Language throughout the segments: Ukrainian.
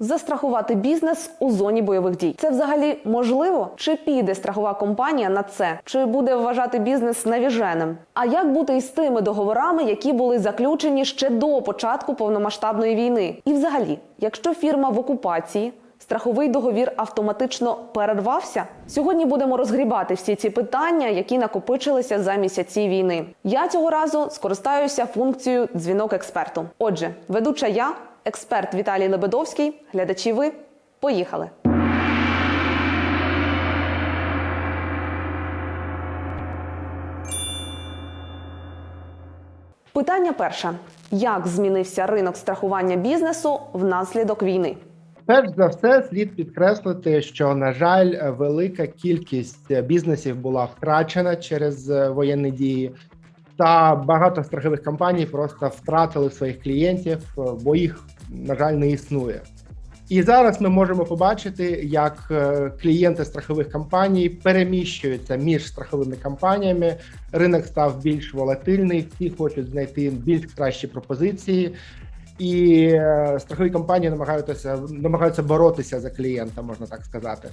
Застрахувати бізнес у зоні бойових дій. Це взагалі можливо? Чи піде страхова компанія на це? Чи буде вважати бізнес навіженим? А як бути із тими договорами, які були заключені ще до початку повномасштабної війни? І взагалі, якщо фірма в окупації. Страховий договір автоматично перервався. Сьогодні будемо розгрібати всі ці питання, які накопичилися за місяці війни. Я цього разу скористаюся функцією дзвінок експерту. Отже, ведуча я, експерт Віталій Лебедовський. Глядачі, ви поїхали. Питання перше: як змінився ринок страхування бізнесу внаслідок війни? Перш за все, слід підкреслити, що на жаль, велика кількість бізнесів була втрачена через е, воєнні дії, та багато страхових компаній просто втратили своїх клієнтів, бо їх на жаль не існує. І зараз ми можемо побачити, як е, клієнти страхових компаній переміщуються між страховими компаніями. Ринок став більш волатильний, всі хочуть знайти більш кращі пропозиції. І е, страхові компанії намагаються намагаються боротися за клієнта, можна так сказати.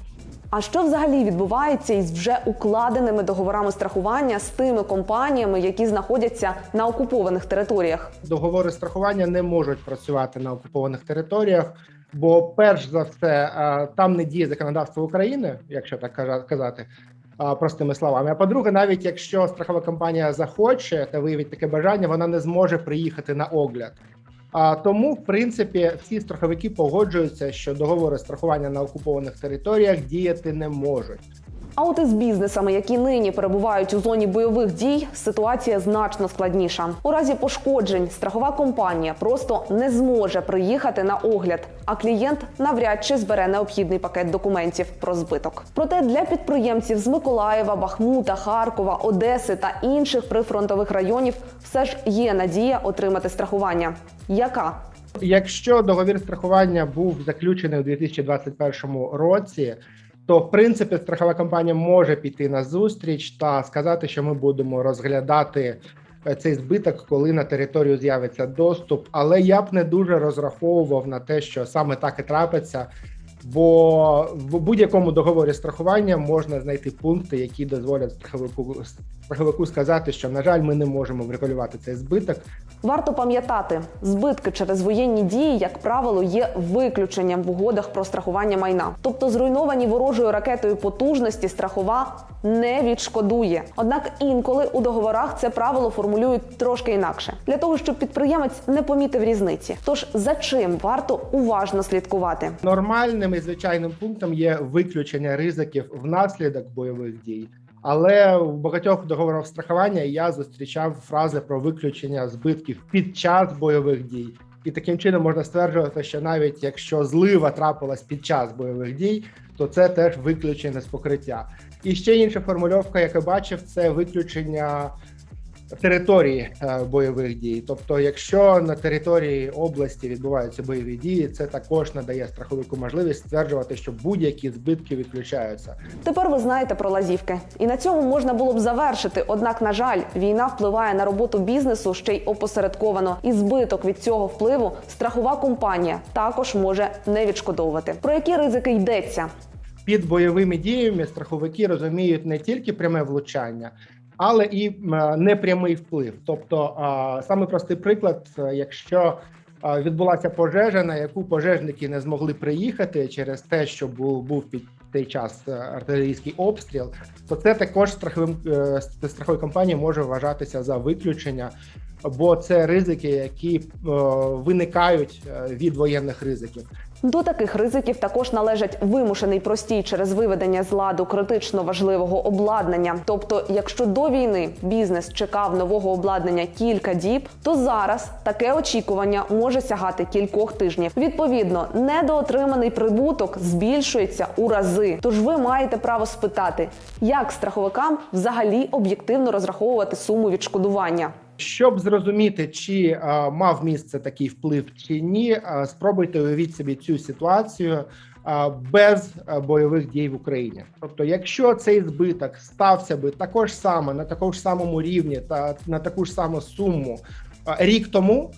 А що взагалі відбувається із вже укладеними договорами страхування з тими компаніями, які знаходяться на окупованих територіях? Договори страхування не можуть працювати на окупованих територіях, бо перш за все е, там не діє законодавство України, якщо так казати. Простими словами, а по-друге, навіть якщо страхова компанія захоче та виявить таке бажання, вона не зможе приїхати на огляд. А тому, в принципі, всі страховики погоджуються, що договори страхування на окупованих територіях діяти не можуть. А от із бізнесами, які нині перебувають у зоні бойових дій, ситуація значно складніша. У разі пошкоджень страхова компанія просто не зможе приїхати на огляд, а клієнт навряд чи збере необхідний пакет документів про збиток. Проте для підприємців з Миколаєва, Бахмута, Харкова, Одеси та інших прифронтових районів все ж є надія отримати страхування. Яка? Якщо договір страхування був заключений у 2021 році, то в принципі страхова компанія може піти на зустріч та сказати, що ми будемо розглядати е, цей збиток, коли на територію з'явиться доступ. Але я б не дуже розраховував на те, що саме так і трапиться. Бо в будь-якому договорі страхування можна знайти пункти, які дозволять страховику страховику сказати, що на жаль, ми не можемо врегулювати цей збиток, Варто пам'ятати, збитки через воєнні дії, як правило, є виключенням в угодах про страхування майна. Тобто зруйновані ворожою ракетою потужності страхова не відшкодує. Однак інколи у договорах це правило формулюють трошки інакше для того, щоб підприємець не помітив різниці. Тож за чим варто уважно слідкувати? Нормальним і звичайним пунктом є виключення ризиків внаслідок бойових дій. Але в багатьох договорах страхування я зустрічав фрази про виключення збитків під час бойових дій. І таким чином можна стверджувати, що навіть якщо злива трапилась під час бойових дій, то це теж виключення з покриття. І ще інша формульовка, яку я бачив, це виключення території е, бойових дій. Тобто, якщо на території області відбуваються бойові дії, це також надає страховику можливість стверджувати, що будь-які збитки відключаються. Тепер ви знаєте про лазівки, і на цьому можна було б завершити. Однак, на жаль, війна впливає на роботу бізнесу ще й опосередковано, і збиток від цього впливу страхова компанія також може не відшкодовувати. Про які ризики йдеться? Під бойовими діями страховики розуміють не тільки пряме влучання. Але і непрямий вплив. Тобто, саме простий приклад, е, якщо відбулася пожежа, на яку пожежники не змогли приїхати через те, що був був під цей час е, артилерійський обстріл, то це також страховим е, страховою компанією може вважатися за виключення, бо це ризики, які е, виникають від воєнних ризиків. До таких ризиків також належать вимушений простій через виведення з ладу критично важливого обладнання. Тобто, якщо до війни бізнес чекав нового обладнання кілька діб, то зараз таке очікування може сягати кількох тижнів. Відповідно, недоотриманий прибуток збільшується у рази. Тож ви маєте право спитати, як страховикам взагалі об'єктивно розраховувати суму відшкодування. Щоб зрозуміти, чи мав місце такий вплив чи ні, спробуйте уявіть собі цю ситуацію без бойових дій в Україні. Тобто, якщо цей збиток стався би також саме на такому ж самому рівні та на таку ж саму суму рік тому,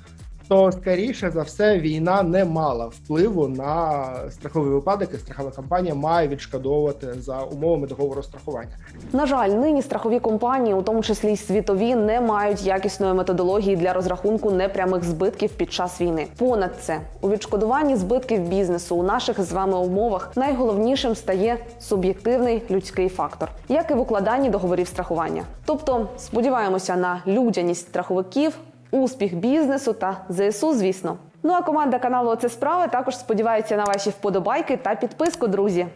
то скоріше за все війна не мала впливу на страховий випадок, і страхова компанія має відшкодовувати за умовами договору страхування. На жаль, нині страхові компанії, у тому числі й світові, не мають якісної методології для розрахунку непрямих збитків під час війни. Понад це у відшкодуванні збитків бізнесу у наших з вами умовах найголовнішим стає суб'єктивний людський фактор, як і в укладанні договорів страхування. Тобто, сподіваємося на людяність страховиків, успіх бізнесу та ЗСУ, звісно. Ну а команда каналу Оце справи також сподівається на ваші вподобайки та підписку, друзі.